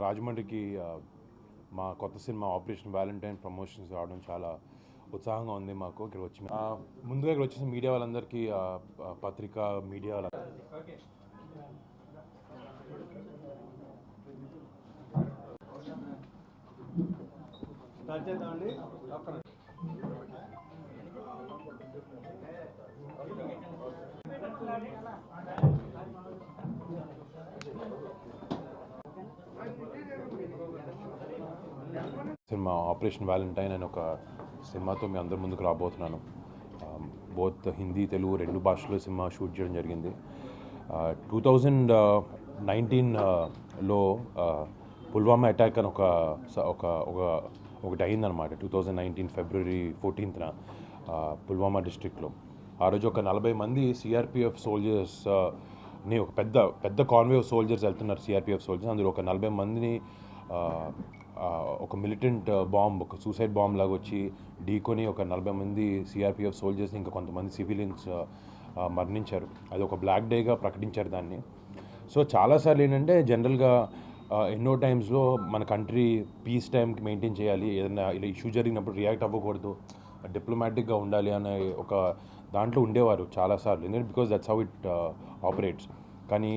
రాజమండ్రికి మా కొత్త సినిమా ఆపరేషన్ వ్యాలంటైన్ ప్రమోషన్స్ రావడం చాలా ఉత్సాహంగా ఉంది మాకు. ఇక్కడ వచ్చి ముందుగా ఇక్కడ వచ్చేసిన మీడియా వాళ్ళందరికీ పత్రిక మీడియా వాళ్ళ సినిమా ఆపరేషన్ వ్యాలంటైన్ అనే ఒక సినిమాతో మీ అందరి ముందుకు రాబోతున్నాను. బోత్ హిందీ తెలుగు రెండు భాషల్లో సినిమా షూట్ చేయడం జరిగింది. టూ థౌజండ్ నైన్టీన్లో పుల్వామా అటాక్ అని ఒక స- ఒక ఒక ఒకటి అయిందనమాట టూ థౌజండ్ నైన్టీన్ ఫిబ్రవరి ఫోర్టీన్త్న పుల్వామా డిస్ట్రిక్ట్లో. ఆ రోజు ఒక నలభై మంది సిఆర్పిఎఫ్ సోల్జర్స్ని ఒక పెద్ద పెద్ద కాన్వే ఆఫ్ సోల్జర్స్ వెళ్తున్నారు సిఆర్పిఎఫ్ సోల్జర్స్. అందులో ఒక నలభై మందిని ఒక మిలిటెంట్ బాంబ్ ఒక సూసైడ్ బాంబ్ లాగా వచ్చి ఢీకొని ఒక నలభై మంది సిఆర్పిఎఫ్ సోల్జర్స్ ఇంకా కొంతమంది సివిలియన్స్ మరణించారు. అది ఒక బ్లాక్ డేగా ప్రకటించారు దాన్ని. సో చాలాసార్లు ఏంటంటే జనరల్గా ఎన్నో టైమ్స్లో మన కంట్రీ పీస్ టైంకి మెయింటైన్ చేయాలి. ఏదైనా ఇలా ఇష్యూ జరిగినప్పుడు రియాక్ట్ అవ్వకూడదు. డిప్లొమాటిక్గా ఉండాలి అనే ఒక దాంట్లో ఉండేవారు చాలాసార్లు ఎందుకంటే because that's how it operates కానీ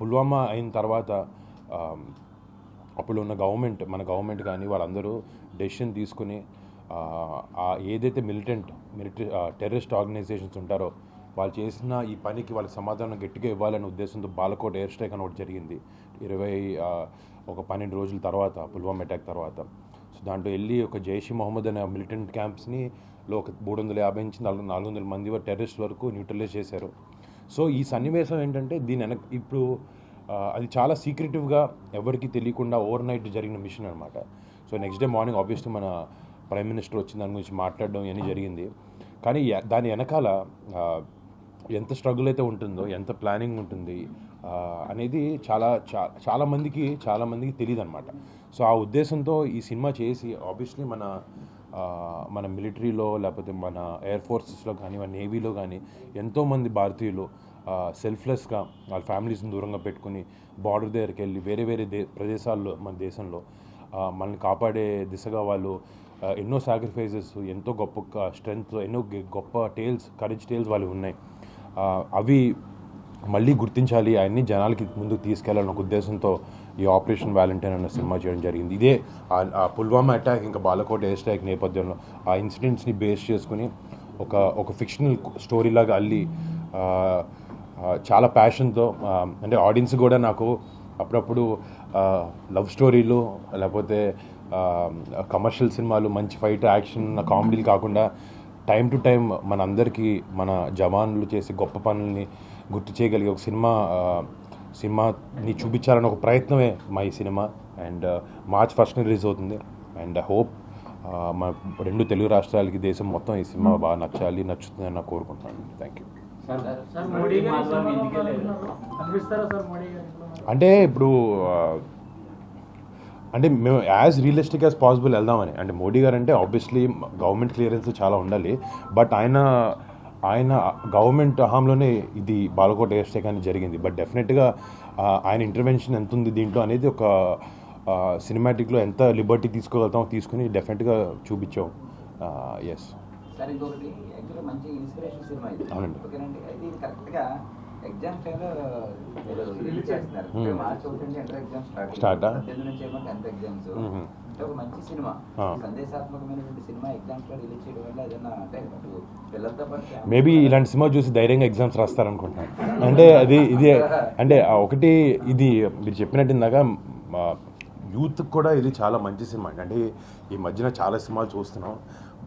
పుల్వామా అయిన తర్వాత అప్పుడు ఉన్న గవర్నమెంట్ మన గవర్నమెంట్ కానీ వాళ్ళందరూ డెసిషన్ తీసుకుని ఏదైతే మిలిటెంట్ మిలిటరీ టెర్రరిస్ట్ ఆర్గనైజేషన్స్ ఉంటారో వాళ్ళు చేసిన ఈ పనికి వాళ్ళకి సమాధానం గట్టిగా ఇవ్వాలనే ఉద్దేశంతో బాలకోట్ ఎయిర్ స్ట్రైక్ అని ఒకటి జరిగింది. ఇరవై ఒక పన్నెండు రోజుల తర్వాత పుల్వామా అటాక్ తర్వాత. సో దాంట్లో వెళ్ళి ఒక జైషీ మొహమ్మద్ అనే మిలిటెంట్ క్యాంప్స్ని లో ఒక మూడు వందల యాభై నుంచి నాలుగు నాలుగు వందల మంది వరకు టెర్రరిస్ట్ వరకు న్యూట్రలైజ్ చేశారు. సో ఈ సన్నివేశం ఏంటంటే దీని వెనక ఇప్పుడు అది చాలా సీక్రెటివ్గా ఎవరికి తెలియకుండా ఓవర్ నైట్ జరిగిన మిషన్ అనమాట so next day morning obviously మన ప్రైమ్ మినిస్టర్ వచ్చి దాని గురించి మాట్లాడడం ఇవన్నీ జరిగింది. కానీ దాని వెనకాల ఎంత స్ట్రగుల్ అయితే ఉంటుందో ఎంత ప్లానింగ్ ఉంటుంది అనేది చాలా చా చాలా మందికి చాలా మందికి తెలియదు అనమాట సో ఆ ఉద్దేశంతో ఈ సినిమా చేసి ఆబ్వియస్లీ మన మన మిలిటరీలో లేకపోతే మన ఎయిర్ ఫోర్సెస్లో కానీ మన నేవీలో కానీ ఎంతోమంది భారతీయులు సెల్ఫ్లెస్గా వాళ్ళ ఫ్యామిలీస్ని దూరంగా పెట్టుకుని బార్డర్ దగ్గరికి వెళ్ళి వేరే వేరే దే ప్రదేశాల్లో మన దేశంలో మనల్ని కాపాడే దిశగా వాళ్ళు ఎన్నో సాక్రిఫైసెస్ ఎంతో గొప్ప స్ట్రెంగ్త్ ఎన్నో గె- గొప్ప టేల్స్ కరేజ్ టేల్స్ వాళ్ళు ఉన్నాయి. అవి మళ్ళీ గుర్తించాలి. అవన్నీ జనాలకి ముందుకు తీసుకెళ్ళాలన్న ఒక ఉద్దేశంతో ఈ ఆపరేషన్ వ్యాలంటైన్ అన్న సినిమా చేయడం జరిగింది. ఇదే ఆ- పుల్వామా అటాక్ ఇంకా బాలకోట ఎయిర్ స్ట్రైక్ నేపథ్యంలో ఆ ఇన్సిడెంట్స్ని బేస్ చేసుకుని ఒక ఒక ఫిక్షనల్ స్టోరీ లాగా అల్లి చాలా ప్యాషన్తో అంటే ఆడియన్స్ కూడా నాకు అప్పుడప్పుడు లవ్ స్టోరీలు లేకపోతే కమర్షియల్ సినిమాలు మంచి ఫైట్ యాక్షన్ కామెడీలు కాకుండా టైం టు టైం మన అందరికీ మన జవాన్లు చేసే గొప్ప పనుల్ని గుర్తు చేయగలిగే ఒక సినిమా సినిమాని చూపించాలని ఒక ప్రయత్నమే మా ఈ cinema. And March first release అవుతుంది. అండ్ హోప్ మా రెండు తెలుగు రాష్ట్రాలకి దేశం మొత్తం ఈ సినిమా బాగా నచ్చాలి నచ్చుతుందని నాకు కోరుకుంటున్నాను. థ్యాంక్ యూ సార్ మోడీ గారు ఈ సినిమాలో అనుకుంటున్నారు. కనిపిస్తారా సార్ మోడీ గారు ఇంట్లో? అంటే ఇప్పుడు అంటే మేము యాజ్ రియలిస్టిక్ యాజ్ పాసిబుల్ వెళ్దామని. అంటే మోడీ గారు అంటే ఆబ్వియస్లీ గవర్నమెంట్ క్లియరెన్స్ చాలా ఉండాలి. బట్ ఆయన ఆయన గవర్నమెంట్ హయాంలోనే ఇది బాలకోట ఎయిర్ స్ట్రైక్ అనేది జరిగింది బట్ డెఫినెట్గా ఆయన ఇంటర్వెన్షన్ ఎంత ఉంది దీంట్లో అనేది ఒక సినిమాటిక్లో ఎంత లిబర్టీ తీసుకోగలుగుతామో తీసుకుని డెఫినెట్గా చూపించాం. ఎస్ అవునండి. ఎగ్జామ్ టైంలో మీరు రిలీజ్ చేస్తున్నారు. మార్చి ఒకటి ఎగ్జామ్ స్టార్ట్ Start ఆ? పద్దెనిమిది నుంచి ఏమో టెన్త్ ఎగ్జామ్స్. అంటే ఒక మంచి సినిమా. ఆ. సందేశాత్మకమైనటువంటి సినిమా ఎగ్జామ్స్లో రిలీజ్ చేయడం వల్ల ఏదైనా అంటే అటు పిల్లలతో పాటు family మేబీ ఇలాంటి సినిమా చూసి ధైర్యంగా ఎగ్జామ్స్ రాస్తారనుకుంటున్నాను. అంటే అది ఇది అంటే ఒకటి ఇది మీరు చెప్పినట్టు ఇందాక యూత్ కూడా ఇది చాలా మంచి సినిమా అండి. అంటే ఈ మధ్యన చాలా సినిమాలు చూస్తున్నాం.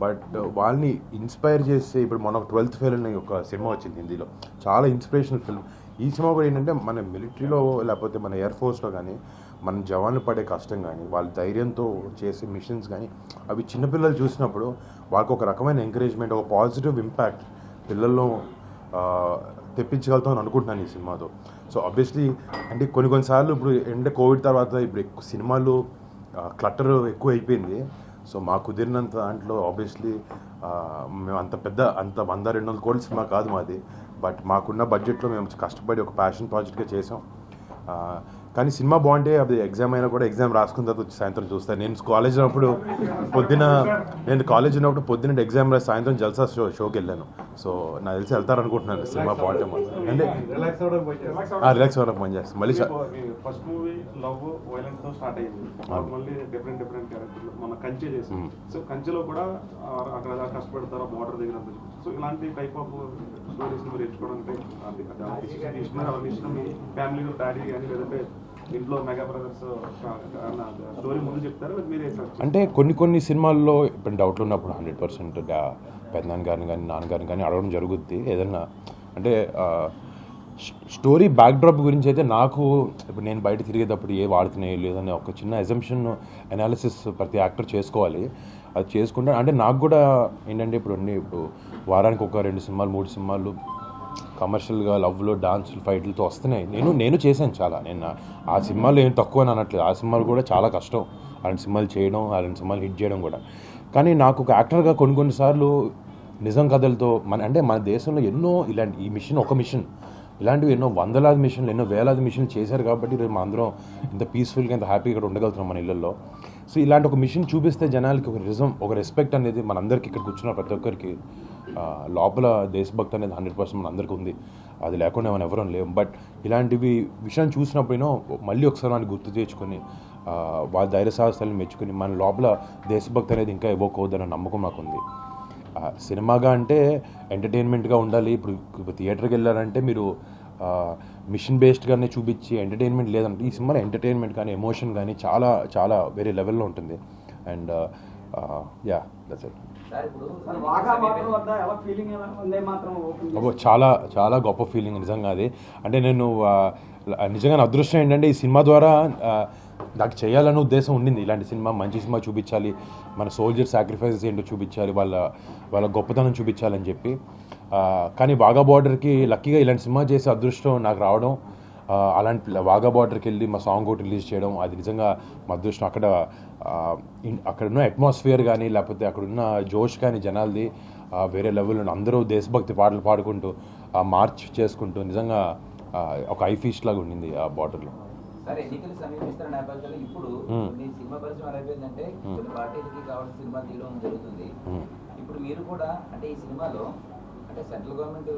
బట్ వాళ్ళని ఇన్స్పైర్ చేసే ఇప్పుడు మన ట్వెల్త్ ఫెయిల్ అనే ఒక సినిమా వచ్చింది హిందీలో. చాలా ఇన్స్పిరేషనల్ ఫిల్మ్. ఈ సినిమా కూడా ఏంటంటే మన మిలిటరీలో లేకపోతే మన ఎయిర్ ఫోర్స్లో కానీ మన జవాన్లు పడే కష్టం కానీ వాళ్ళ ధైర్యంతో చేసే మిషన్స్ కానీ అవి చిన్నపిల్లలు చూసినప్పుడు వాళ్ళకి ఒక రకమైన ఎంకరేజ్మెంట్ ఒక పాజిటివ్ ఇంపాక్ట్ పిల్లల్లో తెప్పించగలుగుతామని తెప్పించగలుగుతాం అని అనుకుంటున్నాను ఈ సినిమాతో. సో ఆబ్వియస్లీ అంటే కొన్ని కొన్నిసార్లు ఇప్పుడు అంటే కోవిడ్ తర్వాత ఇప్పుడు ఎక్కువ సినిమాలు క్లటర్ ఎక్కువ అయిపోయింది సో మా కుదిరినంత దాంట్లో ఆబ్వియస్లీ మేము అంత పెద్ద అంత వంద రెండు వందల కోట్ల సినిమా కాదు మాది. బట్ మాకున్న బడ్జెట్లో మేము కష్టపడి ఒక ప్యాషన్ ప్రాజెక్ట్గా చేసాం కానీ సినిమా బాగుంటే అది ఎగ్జామ్ అయినా కూడా ఎగ్జామ్ రాసుకున్న తర్వాత వచ్చి సాయంత్రం చూస్తాను నేను కాలేజ్ ఉన్నప్పుడు పొద్దున నేను కాలేజ్ ఉన్నప్పుడు పొద్దున ఎగ్జామ్ రాసి సాయంత్రం జల్సా షో షోకి వెళ్ళాను. సో నాకు తెలిసి వెళ్తారనుకుంటున్నాను సినిమా బాగుంటే. అంటే రిలాక్స్ అవ్వడానికి పని చేస్తాను మళ్ళీ ఫ్యామిలీ డాడీ కానీ లేదంటే అంటే కొన్ని కొన్ని సినిమాల్లో ఇప్పుడు డౌట్లు ఉన్నప్పుడు హండ్రెడ్ పర్సెంట్ పెద్దనాన్న గారిని కానీ నాన్నగారిని కానీ అడగడం జరుగుద్ది. ఏదన్నా అంటే స్టోరీ బ్యాక్డ్రాప్ గురించి అయితే నాకు ఇప్పుడు నేను బయట తిరిగేటప్పుడు ఏ వాడుతున్నాయి లేదని ఒక చిన్న ఎజంప్షన్ అనాలిసిస్ ప్రతి యాక్టర్ చేసుకోవాలి. అది చేసుకుంటే అంటే నాకు కూడా ఏంటంటే ఇప్పుడు అన్ని ఇప్పుడు వారానికి ఒక రెండు సినిమాలు మూడు సినిమాలు కమర్షియల్గా లవ్లో డాన్సులు ఫైట్లతో వస్తున్నాయి. నేను నేను చేశాను చాలా. నేను ఆ సినిమాలు ఏం తక్కువ అనట్లేదు. ఆ సినిమాలు కూడా చాలా కష్టం. అలాంటి సినిమాలు చేయడం అలాంటి సినిమాలు హిట్ చేయడం కూడా. కానీ నాకు ఒక యాక్టర్గా కొన్ని కొన్నిసార్లు నిజం కథలతో మన అంటే మన దేశంలో ఎన్నో ఇలాంటి ఈ మిషన్ ఒక మిషన్. ఇలాంటివి ఎన్నో వందలాది మిషన్లు ఎన్నో వేలాది మిషన్లు చేశారు కాబట్టి ఈరోజు మన అందరం ఇంత పీస్ఫుల్గా ఇంత హ్యాపీగా ఇక్కడ ఉండగలుగుతున్నాం మన ఇళ్ళల్లో సో ఇలాంటి ఒక మిషన్ చూపిస్తే జనాలకి ఒక రిజం ఒక రెస్పెక్ట్ అనేది మనందరికీ ఇక్కడ కూర్చున్న ప్రతి ఒక్కరికి లోపల దేశభక్తి అనేది హండ్రెడ్ పర్సెంట్ మన అందరికీ ఉంది. అది లేకుండా మనం ఎవరూ లేము. బట్ ఇలాంటివి విషయం చూసినప్పుడైనా మళ్ళీ ఒకసారి వాడిని గుర్తు తెచ్చుకొని వాళ్ళ ధైర్య సాహసాలను మెచ్చుకొని మన లోపల దేశభక్తి అనేది ఇంకా ఇవ్వకూడదన్న నమ్మకం నాకు ఉంది సినిమాగా అంటే ఎంటర్టైన్మెంట్గా ఉండాలి. ఇప్పుడు థియేటర్కి వెళ్ళారంటే మీరు మిషన్ బేస్డ్గానే చూపించి ఎంటర్టైన్మెంట్ లేదంటే ఈ సినిమాలో ఎంటర్టైన్మెంట్ కానీ ఎమోషన్ కానీ చాలా చాలా వేరే లెవెల్లో ఉంటుంది. అండ్ యా దట్స్ ఇట్ అబ్బో చాలా చాలా గొప్ప ఫీలింగ్ నిజంగా అది. అంటే నేను నిజంగా నా అదృష్టం ఏంటంటే ఈ సినిమా ద్వారా నాకు చేయాలనే ఉద్దేశం ఉండింది. ఇలాంటి సినిమా మంచి సినిమా చూపించాలి. మన సోల్జర్ సాక్రిఫైసెస్ ఏంటో చూపించాలి. వాళ్ళ వాళ్ళ గొప్పతనం చూపించాలని చెప్పి. కానీ వాగా బార్డర్కి లక్కీగా ఇలాంటి సినిమా చేసే అదృష్టం నాకు రావడం అలాంటి వాగా బార్డర్కి వెళ్ళి మా సాంగ్ ఒకటి రిలీజ్ చేయడం అది నిజంగా మా అదృష్టం. అక్కడ ఆ, ఇన్- అక్కడ ఉన్న అట్మాస్ఫియర్ కానీ లేకపోతే అక్కడ ఉన్న జోష్ కానీ జనాలది ఆ, వేరే లెవెల్లో అందరూ దేశభక్తి పాటలు పాడుకుంటూ ఆ మార్చ్ చేసుకుంటూ నిజంగా ఆ, ఒక ఐ ఫీస్ట్ లాగా ఉండింది ఆ బార్డర్లో సార్ ఎన్నికలు సమీపిస్తున్న నేపథ్యంలో ఇప్పుడు మ్మ్. కొన్ని సినిమా పరిశ్రమ ఎలా అయిపోయిందంటే కొన్ని పార్టీలకి కావాల్సిన సినిమా తీయడం జరుగుతుంది. మ్మ్. ఇప్పుడు మీరు కూడా అంటే ఈ సినిమాలో అంటే సెంట్రల్ గవర్నమెంట్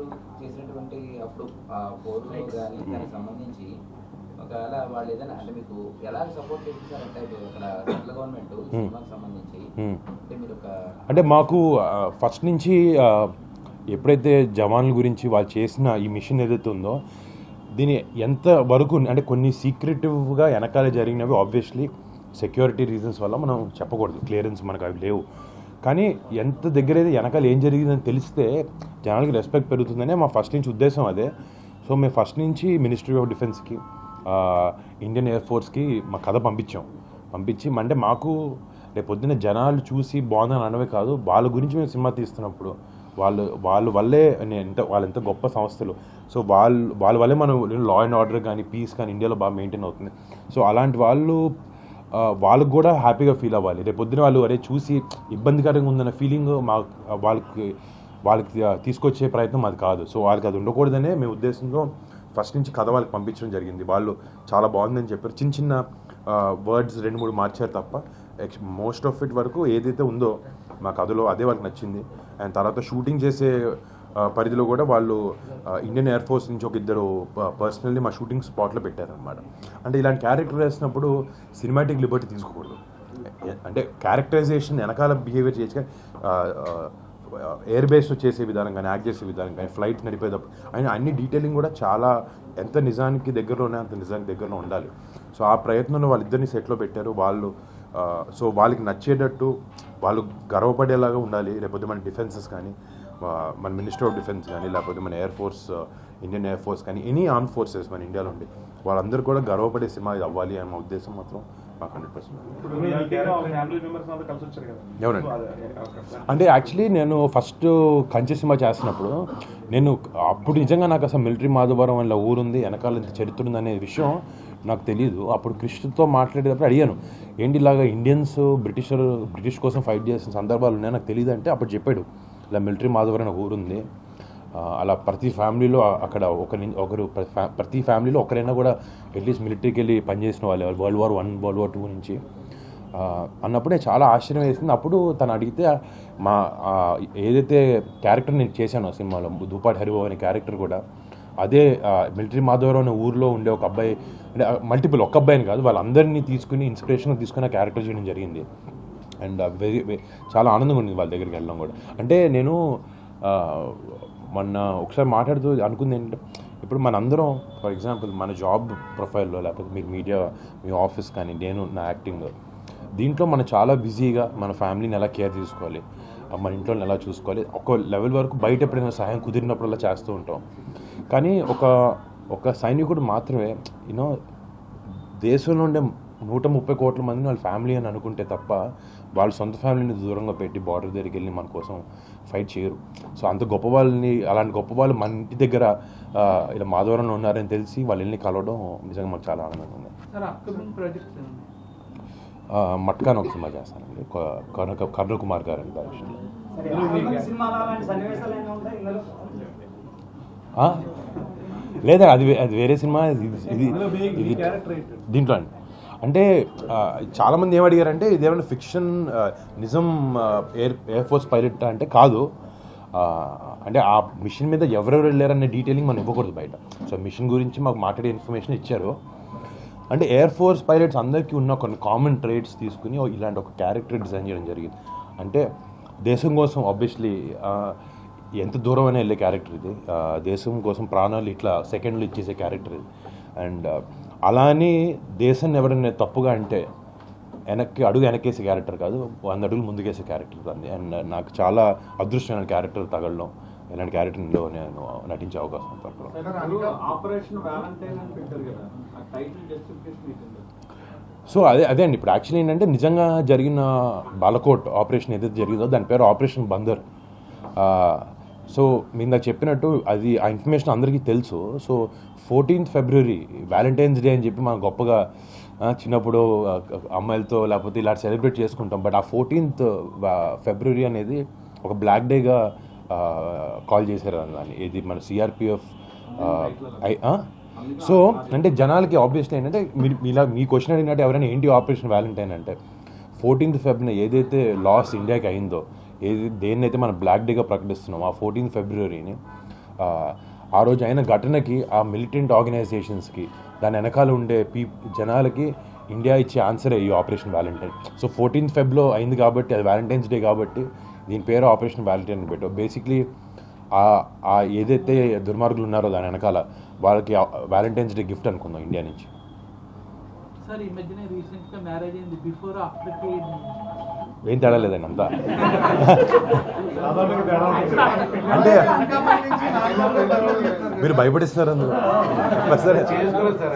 చేసినటువంటి అప్పుడు ఆ పోర్లు కానీ దానికి సంబంధించి ఒకవేళ వాళ్ళు ఏదైనా అంటే మీకు ఎలా సపోర్ట్ చేస్తారంటే అక్కడ సెంట్రల్ గవర్నమెంట్ సినిమాకి సంబంధించి మ్మ్. అంటే మీరు ఒక అంటే మాకు ఫస్ట్ నుంచి ఎప్పుడైతే జవాన్ల గురించి వాళ్ళు చేసిన ఈ మిషన్ ఏదైతే ఉందో దీని ఎంత వరకు అంటే కొన్ని సీక్రెటివ్గా వెనకాల జరిగినవి ఆబ్వియస్లీ సెక్యూరిటీ రీజన్స్ వల్ల మనం చెప్పకూడదు. క్లియరెన్స్ మనకు అవి లేవు. కానీ ఎంత దగ్గర అయితే వెనకాల ఏం జరిగిందని తెలిస్తే జనాలకి రెస్పెక్ట్ పెరుగుతుందనే మా ఫస్ట్ నుంచి ఉద్దేశం అదే. సో మేము ఫస్ట్ నుంచి మినిస్ట్రీ ఆఫ్ డిఫెన్స్కి ఇండియన్ ఎయిర్ ఫోర్స్కి మా కథ పంపించాం. పంపించి అంటే మాకు రేపు పొద్దున్న జనాలు చూసి బాగుందని అనవే కాదు వాళ్ళ గురించి మేము సినిమా తీస్తున్నప్పుడు వాళ్ళు వాళ్ళ వల్లే నేను ఎంత వాళ్ళు ఎంత గొప్ప సంస్థలు. సో వాళ్ళు వాళ్ళ వల్లే మనం లా అండ్ ఆర్డర్ కానీ పీస్ కానీ ఇండియాలో బాగా మెయింటైన్ అవుతుంది. సో అలాంటి వాళ్ళు వాళ్ళకు కూడా హ్యాపీగా ఫీల్ అవ్వాలి. రేపు పొద్దున వాళ్ళు అరే చూసి ఇబ్బందికరంగా ఉందన్న ఫీలింగ్ మా వాళ్ళకి వాళ్ళకి తీసుకొచ్చే ప్రయత్నం అది కాదు. సో వాళ్ళకి అది ఉండకూడదనే మేము ఉద్దేశంతో ఫస్ట్ నుంచి కథ వాళ్ళకి పంపించడం జరిగింది. వాళ్ళు చాలా బాగుందని చెప్పారు. చిన్న చిన్న వర్డ్స్ రెండు మూడు మార్చారు తప్ప మోస్ట్ ఆఫ్ ఇట్ వరకు ఏదైతే ఉందో మా కథలో అదే వాళ్ళకి నచ్చింది. అండ్ తర్వాత షూటింగ్ చేసే పరిధిలో కూడా వాళ్ళు ఇండియన్ ఎయిర్ ఫోర్స్ నుంచి ఒక ఇద్దరు పర్సనల్లీ మా షూటింగ్ స్పాట్లో పెట్టారనమాట అంటే ఇలాంటి క్యారెక్టర్ వేసినప్పుడు సినిమాటిక్ లిబర్టీ తీసుకోకూడదు. అంటే క్యారెక్టరైజేషన్ వెనకాల బిహేవియర్ చేసి ఎయిర్ బేస్ చేసే విధానం కానీ యాక్ట్ చేసే విధానం కానీ ఫ్లైట్ నడిపేటప్పుడు ఆయన అన్ని డీటెయిలింగ్ కూడా చాలా ఎంత నిజానికి దగ్గరలోనే అంత నిజానికి దగ్గరలో ఉండాలి. సో ఆ ప్రయత్నంలో వాళ్ళిద్దరిని సెట్లో పెట్టారు. వాళ్ళు సో వాళ్ళకి నచ్చేటట్టు వాళ్ళు గర్వపడేలాగా ఉండాలి. లేకపోతే మన డిఫెన్సెస్ కానీ మన మినిస్టర్ ఆఫ్ డిఫెన్స్ కానీ లేకపోతే మన air force Indian air force కానీ ఎనీ ఆర్మ్ ఫోర్సెస్ మన ఇండియాలో ఉండి వాళ్ళందరూ కూడా గర్వపడే సినిమా ఇది అవ్వాలి అనే ఉద్దేశం మాత్రం మాకు హండ్రెడ్ పర్సెంట్ ఎవరండి? అంటే యాక్చువల్లీ నేను ఫస్ట్ కంచె సినిమా చేస్తున్నప్పుడు నేను అప్పుడు నిజంగా నాకు అసలు మిలిటరీ మాధవరం అలా ఊరుంది వెనకాల ఇంత చరిత్ర ఉంది అనే విషయం నాకు తెలియదు అప్పుడు కృష్ణతో మాట్లాడేటప్పుడు అడిగాను ఏంటి ఇలాగా ఇండియన్స్ బ్రిటిషర్ బ్రిటిష్ కోసం ఫైట్ చేసిన సందర్భాలు ఉన్నాయి? నాకు తెలియదు అంటే అప్పుడు చెప్పాడు ఇలా మిలిటరీ మాధవరం ఊరుంది అలా ప్రతి ఫ్యామిలీలో అక్కడ ఒకరి ఒకరు ప్రతి ఫ్యామిలీలో ఒకరైనా కూడా అట్లీస్ట్ మిలిటరీకి వెళ్ళి పనిచేసిన వాళ్ళు world war one world war two నుంచి. అన్నప్పుడే చాలా ఆశ్చర్యం వేసింది. అప్పుడు తను అడిగితే మా ఏదైతే క్యారెక్టర్ నేను చేశానో సినిమాలో దుపాటి హరిబాబు అనే క్యారెక్టర్ కూడా అదే మిలిటరీ మాధవరావు అనే ఊర్లో ఉండే ఒక అబ్బాయి అంటే మల్టిపుల్ ఒక అబ్బాయిని కాదు వాళ్ళందరినీ తీసుకుని ఇన్స్పిరేషన్ తీసుకుని క్యారెక్టర్ చేయడం జరిగింది. అండ్ వెరీ చాలా ఆనందంగా ఉంది వాళ్ళ దగ్గరికి వెళ్ళడం కూడా. అంటే నేను మొన్న ఒకసారి మాట్లాడుతూ అనుకుంది ఏంటంటే ఇప్పుడు మనందరం ఫర్ ఎగ్జాంపుల్ మన జాబ్ ప్రొఫైల్లో లేకపోతే మీరు మీడియా మీ ఆఫీస్ కానీ నేను నా యాక్టింగ్ దీంట్లో మనం చాలా బిజీగా మన ఫ్యామిలీని ఎలా కేర్ తీసుకోవాలి మన ఇంట్లో ఎలా చూసుకోవాలి ఒక లెవెల్ వరకు బయట ఎప్పుడైనా సహాయం కుదిరినప్పుడల్లా చేస్తూ ఉంటాం. కానీ ఒక ఒక సైనికుడు మాత్రమే యూనో దేశంలో ఉండే నూట ముప్పై కోట్ల మందిని వాళ్ళ ఫ్యామిలీ అని అనుకుంటే తప్ప వాళ్ళ సొంత ఫ్యామిలీని దూరంగా పెట్టి బార్డర్ దగ్గరికి వెళ్ళి మన కోసం ఫైట్ చేయరు. సో అంత గొప్ప వాళ్ళని అలాంటి గొప్ప వాళ్ళు మన ఇంటి దగ్గర ఇలా మాధవరంలో ఉన్నారని తెలిసి వాళ్ళ వెళ్ళి కలవడం నిజంగా మాకు చాలా ఆనందంగా ఉంది. మట్కాన్ ఒక సినిమా చేస్తానండి. కరుణ కరుణ కుమార్ గారు అండి డైరెక్షన్లో? లేదా అది అది వేరే సినిమా? ఇది ఇది ఇది దీంట్లో అండి. అంటే చాలామంది ఏం అడిగారంటే ఇదేమైనా ఫిక్షన్ నిజం ఎయిర్ ఎయిర్ ఫోర్స్ పైలట్ అంటే కాదు. అంటే ఆ మిషన్ మీద ఎవరెవరు వెళ్ళారనే డీటెయిలింగ్ మనం ఇవ్వకూడదు బయట. సో మిషన్ గురించి మాకు మాట్లాడే ఇన్ఫర్మేషన్ ఇచ్చారు. అంటే ఎయిర్ ఫోర్స్ పైలట్స్ అందరికీ ఉన్న కొన్ని కామన్ ట్రేడ్స్ తీసుకుని ఇలాంటి ఒక క్యారెక్టర్ డిజైన్ చేయడం జరిగింది. అంటే దేశం కోసం ఆబ్వియస్లీ ఎంత దూరం అయినా వెళ్ళే క్యారెక్టర్ ఇది. దేశం కోసం ప్రాణాలు ఇట్లా సెకండ్లు ఇచ్చేసే క్యారెక్టర్ ఇది. అండ్ అలా అని దేశాన్ని ఎవరైనా తప్పుగా అంటే వెనక్కి అడుగు వెనకేసే క్యారెక్టర్ కాదు వంద అడుగులు ముందుకేసే క్యారెక్టర్ దాన్ని అండ్ నాకు చాలా అదృష్టమైన క్యారెక్టర్ తగలడం ఇలాంటి క్యారెక్టర్లో నేను నటించే అవకాశం కదా ఏంటంటే సో అదే అదే అండి. ఇప్పుడు యాక్చువల్లీ ఏంటంటే నిజంగా జరిగిన బాలకోట్ ఆపరేషన్ ఏదైతే జరిగిందో దాని పేరు ఆపరేషన్ బందర్ సో మీరు నాకు చెప్పినట్టు అది ఆ ఇన్ఫర్మేషన్ అందరికీ తెలుసు. So fourteenth February Valentine's day అని చెప్పి మనం గొప్పగా చిన్నప్పుడు అమ్మాయిలతో లేకపోతే ఇలా సెలబ్రేట్ చేసుకుంటాం. బట్ ఆ ఫోర్టీన్త్ ఫిబ్రవరి అనేది ఒక బ్లాక్ డేగా కాల్ చేశారు దాన్ని ఇది మన సిఆర్పిఎఫ్ సో అంటే జనాలకి ఆబ్వియస్లీ ఏంటంటే మీరు మీలా మీ క్వశ్చన్ అడిగినట్టు ఎవరైనా ఏంటి ఆపరేషన్ వ్యాలంటైన్ అంటే ఫోర్టీన్త్ ఫెబ్రవరి ఏదైతే లాస్ ఇండియాకి అయిందో ఏది దేన్నైతే మనం బ్లాక్ డేగా ప్రకటిస్తున్నాం ఆ ఫోర్టీన్త్ ఫిబ్రవరిని ఆ రోజు అయిన ఘటనకి ఆ మిలిటెంట్ ఆర్గనైజేషన్స్కి దాని వెనకాల ఉండే పీ జనాలకి ఇండియా ఇచ్చే ఆన్సరే ఈ ఆపరేషన్ వ్యాలంటైన్ సో ఫోర్టీన్త్ ఫెబ్లో అయింది కాబట్టి అది వ్యాలంటైన్స్ డే కాబట్టి దీని పేరు ఆపరేషన్ వ్యాలంటైన్ అని బేసిక్లీ ఆ ఏదైతే దుర్మార్గులు ఉన్నారో దాని వెనకాల వాళ్ళకి వ్యాలంటైన్స్ డే గిఫ్ట్ అనుకుందాం ఇండియా నుంచి. సార్ ఈ మధ్యనే రీసెంట్గా మ్యారేజ్ అయింది. బిఫోర్ ఆఫ్టర్ ఏం తేడా లేదండి అంతా. అంటే మీరు భయపడిస్తున్నారు చేసుకోలేదు సార్.